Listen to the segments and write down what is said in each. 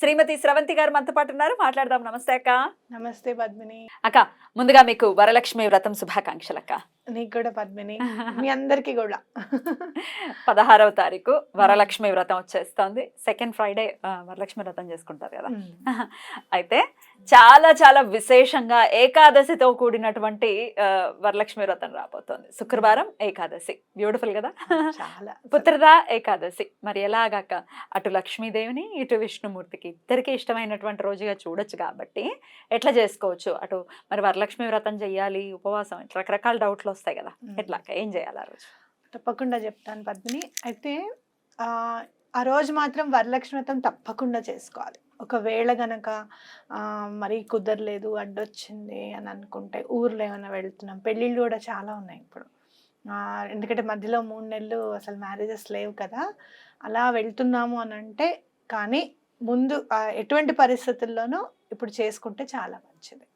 శ్రీమతి స్రవంతి గారు మనతో పాటు ఉన్నారు. మాట్లాడదాం. నమస్తే అక్క. నమస్తే పద్మిని. అక్క ముందుగా మీకు వరలక్ష్మి వ్రతం శుభాకాంక్షలు అక్క. నీకు కూడా పద్మిని. మీ అందరికి కూడా. పదహారవ తారీఖు వరలక్ష్మి వ్రతం వచ్చేస్తోంది. సెకండ్ ఫ్రైడే వరలక్ష్మి వ్రతం చేసుకుంటారు కదా. అయితే చాలా చాలా విశేషంగా ఏకాదశితో కూడినటువంటి వరలక్ష్మి వ్రతం రాబోతోంది. శుక్రవారం ఏకాదశి. బ్యూటిఫుల్ కదా? చాలా. పుత్రదా ఏకాదశి. మరి ఎలాగాక అటు లక్ష్మీదేవిని ఇటు విష్ణుమూర్తికి ఇద్దరికి ఇష్టమైనటువంటి రోజుగా చూడొచ్చు కాబట్టి ఎట్లా చేసుకోవచ్చు? అటు మరి వరలక్ష్మి వ్రతం చెయ్యాలి ఉపవాసం రకరకాల డౌట్లు వస్తాయి కదా. ఎట్లా? ఏం చేయాలి ఆ రోజు? తప్పకుండా చెప్తాను పద్మిని. అయితే ఆ రోజు మాత్రం వరలక్ష్మి వ్రతం తప్పకుండా చేసుకోవాలి. ఒకవేళ గనక మరీ కుదరలేదు అడ్డొచ్చింది అని అనుకుంటే ఊర్లో ఏమైనా వెళ్తున్నాం. పెళ్ళిళ్ళు కూడా చాలా ఉన్నాయి ఇప్పుడు. ఎందుకంటే మధ్యలో మూడు నెలలు అసలు మ్యారేజెస్ లేవు కదా. అలా వెళ్తున్నాము అని అంటే కానీ ముందు ఎటువంటి పరిస్థితుల్లోనూ ఇప్పుడు చేసుకుంటే చాలా మంచిది.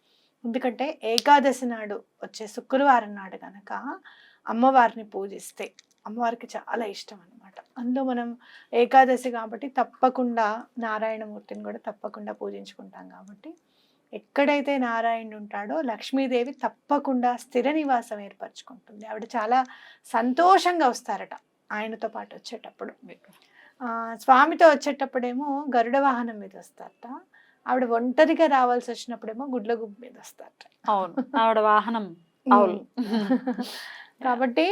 ఎందుకంటే ఏకాదశి నాడు వచ్చే శుక్రవారం నాడు గనక అమ్మవారిని పూజిస్తే అమ్మవారికి చాలా ఇష్టం అనమాట అందులో మనం ఏకాదశి కాబట్టి తప్పకుండా నారాయణమూర్తిని కూడా తప్పకుండా పూజించుకుంటాం కాబట్టి ఎక్కడైతే నారాయణుడు ఉంటాడో లక్ష్మీదేవి తప్పకుండా స్థిర నివాసం ఏర్పరచుకుంటుంది. ఆవిడ చాలా సంతోషంగా వస్తారట ఆయనతో పాటు వచ్చేటప్పుడు. స్వామితో వచ్చేటప్పుడేమో గరుడ వాహనం మీద వస్తారట. ఆవిడ ఒంటరిగా రావాల్సి వచ్చినప్పుడేమో గుడ్ల గుబ్ మీద వస్తారట. అవును. ఆవిడ వాహనం. అవును. కాబట్టి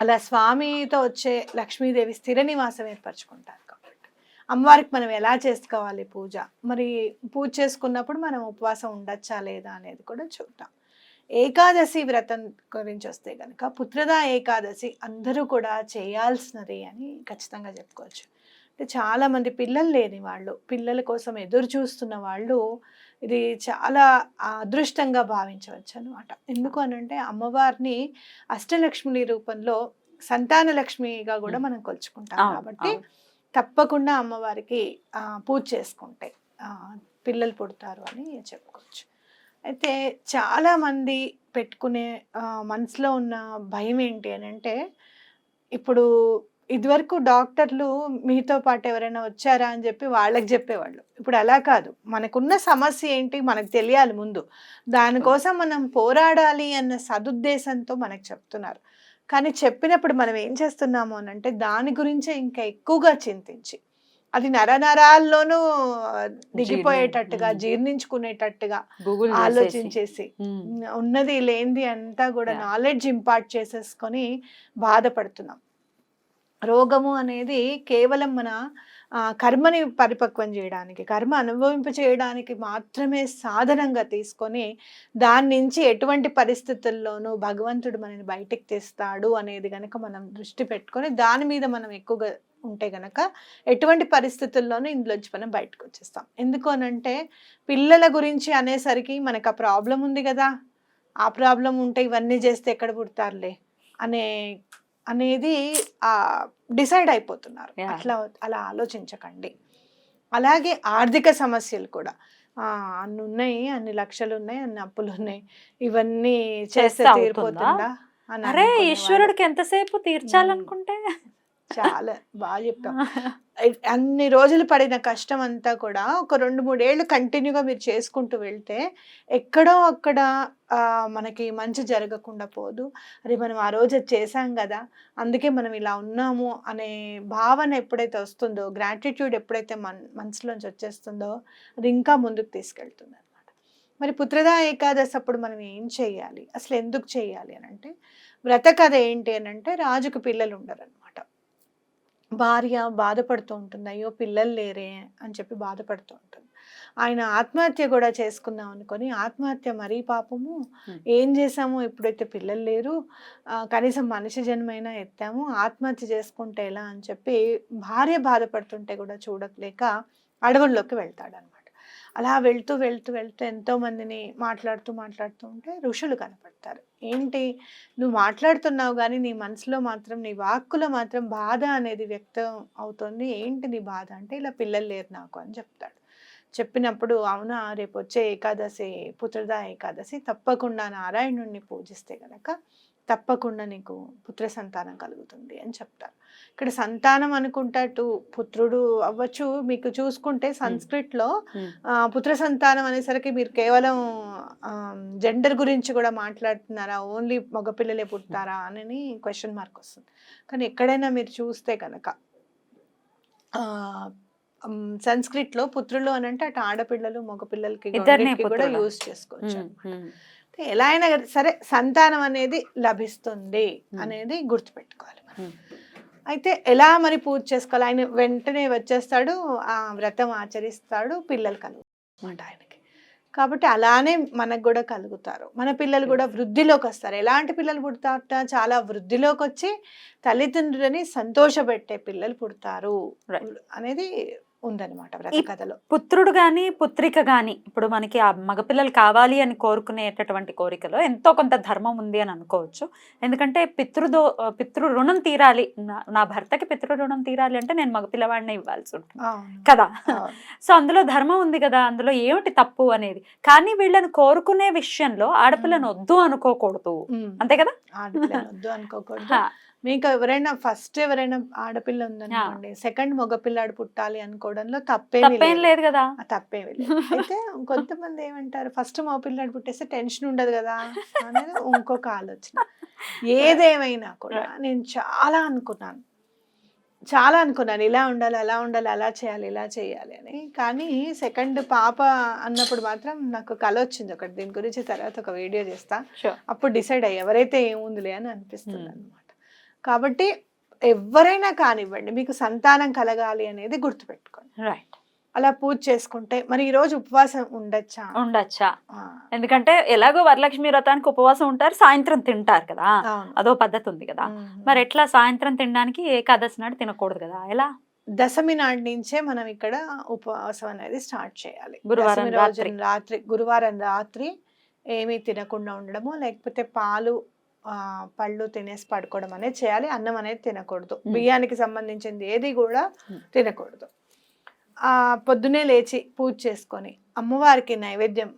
అలా స్వామితో వచ్చే లక్ష్మీదేవి స్థిర నివాసం ఏర్పరచుకుంటారు కాబట్టి. అమ్మవారికి మనం ఎలా చేసుకోవాలి పూజ? మరి పూజ చేసుకున్నప్పుడు మనం ఉపవాసం ఉండొచ్చా లేదా అనేది కూడా చూద్దాం. ఏకాదశి వ్రతం గురించి వస్తే కనుక పుత్రదా ఏకాదశి అందరూ కూడా చేయాల్సినది అని ఖచ్చితంగా చెప్పుకోవచ్చు. అంటే చాలా మంది పిల్లలు లేని వాళ్ళు పిల్లల కోసం ఎదురు చూస్తున్న వాళ్ళు ఇది చాలా అదృష్టంగా భావించవచ్చు అనమాట ఎందుకు అనంటే అమ్మవారిని అష్టలక్ష్మి రూపంలో సంతాన లక్ష్మిగా కూడా మనం కొలుచుకుంటాం కాబట్టి. తప్పకుండా అమ్మవారికి పూజ చేసుకుంటే పిల్లలు పుడతారు అని చెప్పుకోవచ్చు. అయితే చాలా మంది పెట్టుకునే మనసులో ఉన్న భయం ఏంటి అని అంటే ఇప్పుడు ఇదివరకు డాక్టర్లు మీతో పాటు ఎవరైనా వచ్చారా అని చెప్పి వాళ్ళకి చెప్పేవాళ్ళు. ఇప్పుడు అలా కాదు. మనకున్న సమస్య ఏంటి మనకు తెలియాలి ముందు. దానికోసం మనం పోరాడాలి అన్న సదుద్దేశంతో మనకు చెప్తున్నారు. కానీ చెప్పినప్పుడు మనం ఏం చేస్తున్నాము అని అంటే దాని గురించే ఇంకా ఎక్కువగా చింతించి. అది నరనరాల్లోనూ దిగిపోయేటట్టుగా మ్మ్. జీర్ణించుకునేటట్టుగా ఆలోచించేసి. ఉన్నది లేనిది అంతా కూడా. నాలెడ్జ్ ఇంపార్ట్ చేసేసుకొని బాధపడుతున్నాం. రోగము అనేది కేవలం మన కర్మని పరిపక్వం చేయడానికి కర్మ అనుభవింప చేయడానికి మాత్రమే సాధనంగా తీసుకొని దాని నుంచి ఎటువంటి పరిస్థితుల్లోనూ భగవంతుడు మనని బయటకు తెస్తాడు అనేది కనుక మనం దృష్టి పెట్టుకొని దాని మీద మనం ఎక్కువగా ఉంటే గనక ఎటువంటి పరిస్థితుల్లోనూ ఇందులోంచి మనం బయటకు వచ్చేస్తాం ఎందుకు అనంటే పిల్లల గురించి అనేసరికి మనకు ఆ ప్రాబ్లం ఉంది కదా ఆ ప్రాబ్లం ఉంటే ఇవన్నీ చేస్తే ఎక్కడ పుడతారులే అనే అనేది ఆ డిసైడ్ అయిపోతున్నారు. అట్లా అలా ఆలోచించకండి అలాగే ఆర్థిక సమస్యలు కూడా ఆ, అన్ని ఉన్నాయి అన్ని లక్షలు ఉన్నాయి అన్ని అప్పులు ఉన్నాయి ఇవన్నీ చేస్తే? తీరిపోతుందా అరే ఈశ్వరుడికి ఎంతసేపు తీర్చాలనుకుంటే. చాలా బాగా చెప్పాం అన్ని రోజులు పడిన కష్టం అంతా కూడా ఒక రెండు మూడేళ్ళు కంటిన్యూగా మీరు చేసుకుంటూ వెళ్తే ఎక్కడో అక్కడ మనకి మంచి జరగకుండా పోదు. అరే మనం ఆ రోజు అది చేశాం కదా అందుకే మనం ఇలా ఉన్నాము అనే భావన ఎప్పుడైతే వస్తుందో గ్రాటిట్యూడ్ ఎప్పుడైతే మన మనసులోంచి వచ్చేస్తుందో అది ఇంకా ముందుకు తీసుకెళ్తుంది అనమాట మరి పుత్రదా ఏకాదశి అప్పుడు మనం ఏం చేయాలి? అసలు ఎందుకు చేయాలి అని అంటే వ్రత కథ ఏంటి అని అంటే రాజుకు పిల్లలు ఉండరు భార్య బాధపడుతూ ఉంటుంది. అయ్యో పిల్లలు లేరే అని చెప్పి బాధపడుతూ ఉంటుంది. ఆయన ఆత్మహత్య కూడా చేసుకుందాం అనుకొని ఆత్మహత్య మరీ పాపము. ఏం చేసాము ఎప్పుడైతే పిల్లలు లేరు. కనీసం మనిషి జన్మైనా ఎత్తాము. ఆత్మహత్య చేసుకుంటే ఎలా అని చెప్పి భార్య బాధపడుతుంటే కూడా చూడలేక అడవుల్లోకి వెళ్తాడు అనమాట అలా వెళ్తూ వెళ్తూ వెళ్తూ ఎంతో మందిని మాట్లాడుతూ మాట్లాడుతూ ఉంటే ఋషులు కనపడతారు. ఏంటి? నువ్వు మాట్లాడుతున్నావు కానీ నీ మనసులో మాత్రం నీ వాక్కులో మాత్రం బాధ అనేది వ్యక్తం అవుతుంది. ఏంటి నీ బాధ? అంటే ఇలా పిల్లలు లేరు నాకు అని చెప్తాడు. చెప్పినప్పుడు అవునా రేపు వచ్చే ఏకాదశి పుత్రదా ఏకాదశి తప్పకుండా నారాయణుణ్ణి పూజిస్తే గనక తప్పకుండా నీకు పుత్ర సంతానం కలుగుతుంది అని చెప్తారు. ఇక్కడ సంతానం అనుకుంటట్టు పుత్రుడు అవ్వచ్చు మీకు చూసుకుంటే సంస్కృత్లో పుత్ర సంతానం అనేసరికి మీరు కేవలం జెండర్ గురించి కూడా మాట్లాడుతున్నారా ఓన్లీ మగపిల్లలే పుడతారా అని క్వశ్చన్ మార్క్ వస్తుంది. కానీ ఎక్కడైనా మీరు చూస్తే కనుక సంస్కృత్లో పుత్రులు అని అంటే అటు ఆడపిల్లలు మగపిల్లలకి కూడా? యూజ్ చేసుకోవచ్చు ఎలా అయినా సరే సంతానం అనేది లభిస్తుంది. అనేది గుర్తుపెట్టుకోవాలి. అయితే ఎలా మరి పూజ చేసుకోవాలి ఆయన వెంటనే వచ్చేస్తాడు ఆ వ్రతం ఆచరిస్తాడు పిల్లలు కలుగుతారు ఆయనకి కాబట్టి అలానే మనకు కూడా కలుగుతారు మన పిల్లలు కూడా వృద్ధిలోకి వస్తారు ఎలాంటి పిల్లలు పుడతారట చాలా వృద్ధిలోకి వచ్చి తల్లిదండ్రులని సంతోషపెట్టే పిల్లలు పుడతారు. అనేది ఉందన్నమాట వ్రత ఈ- కథలో. పుత్రుడు గాని పుత్రిక గాని ఇప్పుడు మనకి ఆ మగపిల్లలు కావాలి అని కోరుకునేటటువంటి కోరికలో ఎంతో కొంత ధర్మం ఉంది అని అనుకోవచ్చు. ఎందుకంటే పితృదో పితృ రుణం తీరాలి. నా- నా భర్తకి పితృ రుణం తీరాలి అంటే నేను మగపిల్లవాడినే ఇవ్వాల్సి ఉంటుంది. కదా. సో అందులో ధర్మం ఉంది కదా? అందులో ఏమిటి తప్పు అనేది? కానీ వీళ్ళని కోరుకునే విషయంలో ఆడపిల్లను వద్దు అనుకోకూడదు. అంతే కదా? ఆడపిల్లని వద్దు అనుకోకూడదు. మీకు ఎవరైనా ఫస్ట్ ఎవరైనా ఆడపిల్ల ఉందనుకోండి సెకండ్ మగపిల్లాడు పుట్టాలి అనుకోవడంలో తప్పేం లేదు కదా. తప్పేమీ లేదు. అయితే కొంతమంది ఏమంటారు ఫస్ట్ మగపిల్లాడు పుట్టేస్తే టెన్షన్ ఉండదు కదా అనేది ఇంకొక ఆలోచన. ఏదేమైనా కూడా నేను చాలా అనుకున్నాను. చాలా అనుకున్నాను ఇలా ఉండాలి అలా ఉండాలి అలా చేయాలి ఇలా చేయాలి అని. కానీ సెకండ్ పాప అన్నప్పుడు మాత్రం నాకు కల వచ్చింది ఒకటి. దీని గురించి తర్వాత ఒక వీడియో చేస్తా. అప్పుడు డిసైడ్ అయ్యి ఎవరైతే ఏముందిలే అని అనిపిస్తుంది Hmm. అనమాట కాబట్టి ఎవరైనా కానివ్వండి మీకు సంతానం కలగాలి అనేది గుర్తుపెట్టుకోండి. రైట్ అలా పూజ చేసుకుంటే మరి ఈ రోజు ఉపవాసం ఉండొచ్చా? ఉండొచ్చా? ఎందుకంటే ఎలాగో వరలక్ష్మి వ్రతానికి ఉపవాసం ఉంటారు సాయంత్రం తింటారు కదా. అదో పద్ధతి ఉంది కదా. మరి ఎట్లా సాయంత్రం తినడానికి ఏకాదశి నాడు తినకూడదు కదా? ఎలా? దశమి నాటి నుంచే మనం ఇక్కడ ఉపవాసం అనేది స్టార్ట్ చేయాలి. గురువారం రాత్రి. గురువారం రాత్రి ఏమీ తినకుండా ఉండడము లేకపోతే పాలు పళ్ళు తినేసి పడుకోవడం అనేది చేయాలి. అన్నం అనేది తినకూడదు. బియ్యానికి సంబంధించింది ఏది కూడా. తినకూడదు. ఆ పొద్దునే లేచి పూజ చేసుకొని అమ్మవారికి నైవేద్యం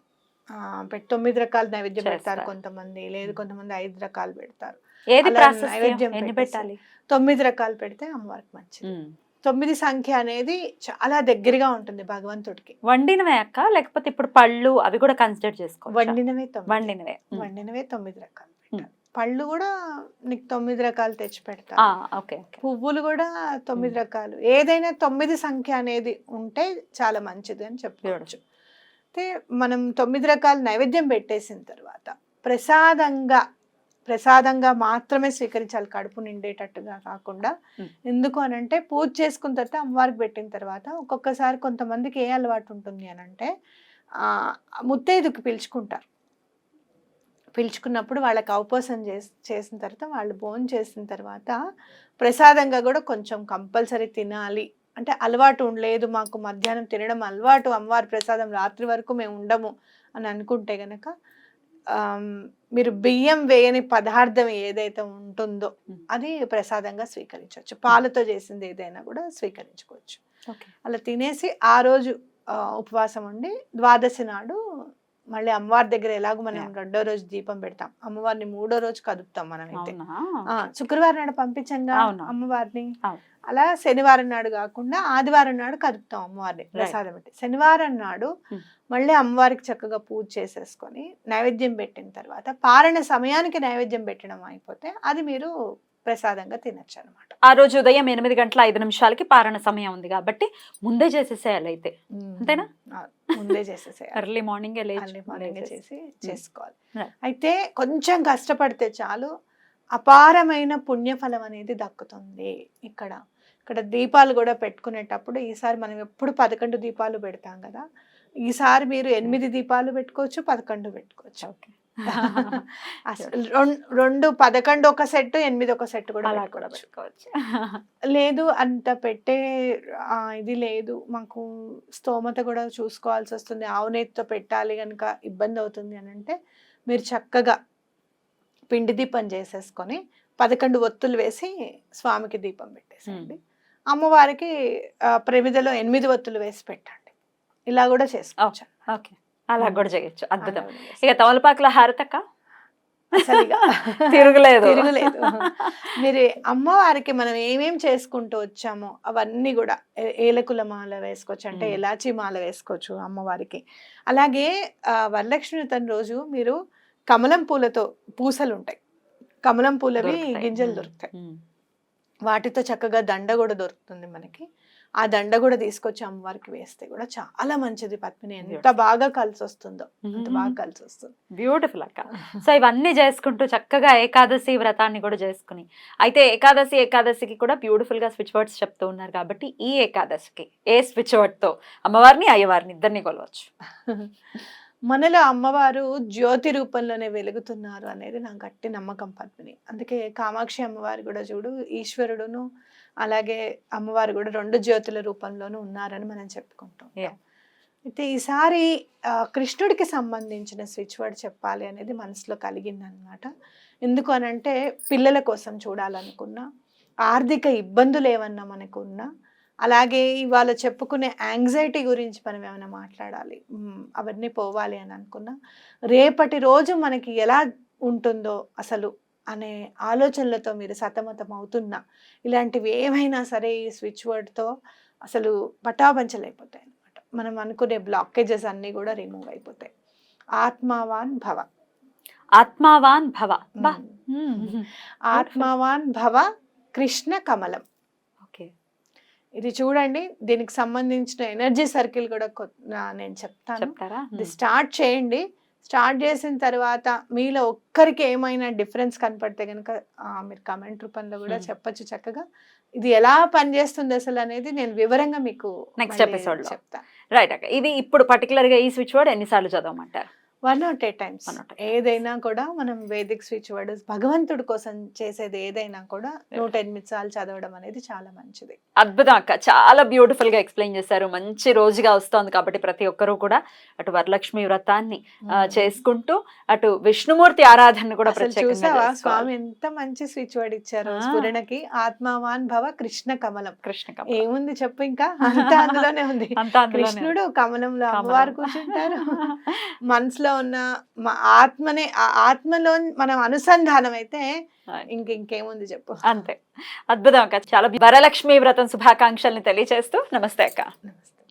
తొమ్మిది రకాల నైవేద్యం పెడతారు. కొంతమంది. లేదు కొంతమంది ఐదు రకాలు పెడతారు. ఏది నైవేద్యం. పెట్టాలి? తొమ్మిది రకాలు పెడితే అమ్మవారికి మంచిది. మ్మ్. తొమ్మిది సంఖ్య అనేది చాలా దగ్గరగా ఉంటుంది భగవంతుడికి. వండినవే అక్క? లేకపోతే ఇప్పుడు పళ్ళు అవి కూడా కన్సిడర్ చేసుకోవాలి వండినవే తొమ్మిది. వండినవే. వండినవే తొమ్మిది రకాలు పెట్టాలి. పళ్ళు కూడా నీకు తొమ్మిది రకాలు తెచ్చి పెడతా ఓకే పువ్వులు కూడా తొమ్మిది రకాలు. ఏదైనా తొమ్మిది సంఖ్య అనేది ఉంటే చాలా మంచిది అని చెప్పుకోవచ్చు అయితే మనం తొమ్మిది రకాల నైవేద్యం పెట్టేసిన తర్వాత ప్రసాదంగా ప్రసాదంగా మాత్రమే స్వీకరించాలి కడుపు నిండేటట్టుగా కాకుండా. ఎందుకు అని అంటే పూజ చేసుకున్న తర్వాత అమ్మవారికి పెట్టిన తర్వాత ఒక్కొక్కసారి కొంతమందికి ఏ అలవాటు ఉంటుంది అని అంటే ముత్తైదుకి పిలుచుకుంటారు. పిలుచుకున్నప్పుడు వాళ్ళకి అవపోసం చేసి చేసిన తర్వాత వాళ్ళు భోజనం చేసిన తర్వాత ప్రసాదంగా కూడా కొంచెం కంపల్సరీ తినాలి. అంటే అలవాటు ఉండలేదు మాకు మధ్యాహ్నం తినడం అలవాటు అమ్మవారి ప్రసాదం రాత్రి వరకు మేము ఉండము అని అనుకుంటే గనక మీరు బియ్యం వేయని పదార్థం ఏదైతే ఉంటుందో. అది ప్రసాదంగా స్వీకరించవచ్చు. పాలతో చేసింది ఏదైనా కూడా స్వీకరించుకోవచ్చు. అలా తినేసి ఆ రోజు ఉపవాసం ఉండి ద్వాదశి నాడు మళ్ళీ అమ్మవారి దగ్గర ఎలాగో మనం. రెండో రోజు దీపం పెడతాం అమ్మవారిని మూడో రోజు కదుపుతాం మనం అయితే శుక్రవారం నాడు పంపించంగా. అమ్మవారిని. అలా శనివారం నాడు కాకుండా ఆదివారం నాడు కదుపుతాం అమ్మవారిని ప్రసాదం పెట్టి శనివారం నాడు Hmm. మళ్ళీ అమ్మవారికి చక్కగా పూజ చేసేసుకొని నైవేద్యం పెట్టిన తర్వాత పారణ సమయానికి నైవేద్యం పెట్టడం అయిపోతే అది మీరు ప్రసాదంగా తినచ్చు అనమాట ఆ రోజు ఉదయం ఎనిమిది గంటల ఐదు నిమిషాలకి పారణ సమయం ఉంది కాబట్టి ముందే చేసేసేయాలి అయితే అంతేనా? ముందే చేసేసేయాలి ఎర్లీ మార్నింగ్ అర్లీ మార్నింగ్ చేసి. చేసుకోవాలి. Right. అయితే కొంచెం కష్టపడితే చాలు. అపారమైన పుణ్యఫలం అనేది దక్కుతుంది ఇక్కడ. ఇక్కడ దీపాలు కూడా పెట్టుకునేటప్పుడు ఈసారి మనం ఎప్పుడు పదకొండు దీపాలు పెడతాం కదా. ఈసారి మీరు ఎనిమిది దీపాలు పెట్టుకోవచ్చు పదకొండు పెట్టుకోవచ్చు. ఓకే అసలు రెండు పదకొండు ఒక సెట్ ఎనిమిది ఒక సెట్ కూడా అలా కూడా పెట్టుకోవచ్చు లేదు. అంత పెట్టే ఇది లేదు. మాకు స్తోమత కూడా చూసుకోవాల్సి వస్తుంది. ఆవునేతితో పెట్టాలి కనుక ఇబ్బంది అవుతుంది అని అంటే మీరు చక్కగా పిండి దీపం చేసేసుకొని పదకొండు ఒత్తులు వేసి స్వామికి దీపం పెట్టేసేయండి. అమ్మవారికి ప్రమిదలో ఎనిమిది ఒత్తులు వేసి పెట్టండి. ఇలా కూడా చేసుకోవచ్చు ఓకే. అలా కూడా చేయొచ్చు అద్భుతం. ఇక తమలపాకుల హారతక్క తిరుగులేదు తిరుగులేదు మీరు అమ్మవారికి మనం ఏమేం చేసుకుంటూ వచ్చామో అవన్నీ కూడా ఏలకుల మాల వేసుకోవచ్చు అంటే. ఎలాచి మాల వేసుకోవచ్చు అమ్మవారికి అలాగే వరలక్ష్మి వ్రతం రోజు మీరు కమలం పూలతో పూసలు ఉంటాయి కమలం పూలవి. గింజలు. దొరుకుతాయి. వాటితో చక్కగా దండ కూడా దొరుకుతుంది మనకి ఆ దండ కూడా తీసుకొచ్చి అమ్మవారికి వేస్తే కూడా చాలా మంచిది పద్మిని. ఎంత. బాగా కలిసి వస్తుందో అంత బాగా. కలిసి వస్తుంది బ్యూటిఫుల్ అక్క. సో ఇవన్నీ చేసుకుంటూ చక్కగా ఏకాదశి వ్రతాన్ని కూడా చేసుకుని అయితే ఏకాదశి ఏకాదశికి కూడా బ్యూటిఫుల్గా స్విచ్ వర్డ్స్ చెప్తూ ఉన్నారు కాబట్టి ఈ ఏకాదశికి ఏ స్విచ్ వర్డ్తో అమ్మవారిని అయ్యవారిని ఇద్దరిని కొలవచ్చు? మనలో అమ్మవారు జ్యోతి రూపంలోనే వెలుగుతున్నారు అనేది నా గట్టి నమ్మకం పద్మిని. అందుకే కామాక్షి అమ్మవారు కూడా చూడు ఈశ్వరుడును అలాగే అమ్మవారు కూడా రెండు జ్యోతుల రూపంలోనూ ఉన్నారని మనం చెప్పుకుంటాం. అయితే ఈసారి కృష్ణుడికి సంబంధించిన స్విచ్ వర్డ్ చెప్పాలి అనేది మనసులో కలిగిందనమాట ఎందుకు అనంటే పిల్లల కోసం చూడాలనుకున్నా ఆర్థిక ఇబ్బందులు ఏమన్నా మనకున్నా అలాగే ఇవాళ చెప్పుకునే యాంగ్జైటీ గురించి మనం ఏమైనా మాట్లాడాలి అవన్నీ పోవాలి అని అనుకున్నా రేపటి రోజు మనకి ఎలా ఉంటుందో అసలు అనే ఆలోచనలతో మీరు సతమతం అవుతున్నా ఇలాంటివి ఏమైనా సరే ఈ స్విచ్ వర్డ్తో అసలు పటాపంచలైపోతాయి అనమాట మనం అనుకునే బ్లాకేజెస్ అన్నీ కూడా రిమూవ్ అయిపోతాయి. ఆత్మావాన్ భవ. ఆత్మావాన్ భవ. ఆత్మావాన్ భవ కృష్ణ కమలం. ఓకే. ఇది చూడండి దీనికి సంబంధించిన ఎనర్జీ సర్కిల్ కూడా నేను చెప్తాను. ఇది స్టార్ట్ చేయండి. స్టార్ట్ చేసిన తర్వాత మీలో ఒక్కరికి ఏమైనా డిఫరెన్స్ కనపడితే కనుక మీరు కమెంట్ రూపంలో కూడా. చెప్పొచ్చు చక్కగా ఇది ఎలా పనిచేస్తుంది అసలు అనేది నేను వివరంగా మీకు Next మళ్ళీ episode లో. చెప్తా రైట్ అక్క ఇది ఇప్పుడు పర్టికులర్గా ఈ స్విచ్ వర్డ్ ఎన్నిసార్లు చదవమంటారు వన్ నాట్ ఎయిట్ టైమ్స్. 108 ఏదైనా కూడా మనం వేదిక్ స్విచ్ వర్డ్ భగవంతుడి కోసం చేసేది ఏదైనా కూడా నూట ఎనిమిది సార్లు చదవడం అనేది చాలా మంచిది. అద్భుతం అక్క. చాలా బ్యూటిఫుల్గా ఎక్స్ప్లెయిన్ చేశారు. మంచి రోజుగా వస్తోంది కాబట్టి ప్రతి ఒక్కరూ కూడా అటు వరలక్ష్మి వ్రతాన్ని చేసుకుంటూ అటు విష్ణుమూర్తి ఆరాధన కూడా చూసావా. స్వామి ఎంత మంచి స్విచ్ వర్డ్ ఇచ్చారు. స్ఫురణకి ఆత్మావాన్ భవ కృష్ణ కమలం. కృష్ణ కమలం. ఏముంది చెప్పు ఇంకా? అంత అందులోనే ఉంది. కృష్ణుడు కమలంలో కమలం. అమ్మవారు కూర్చుంటారు. మనసులో ఉన్న మా ఆత్మనే ఆత్మలో మనం అనుసంధానం అయితే ఇంక ఇంకేముంది చెప్పు. అంతే. అద్భుతం అక్క. చాలా వరలక్ష్మి వ్రతం శుభాకాంక్షల్ని తెలియజేస్తూ నమస్తే అక్క. నమస్తే.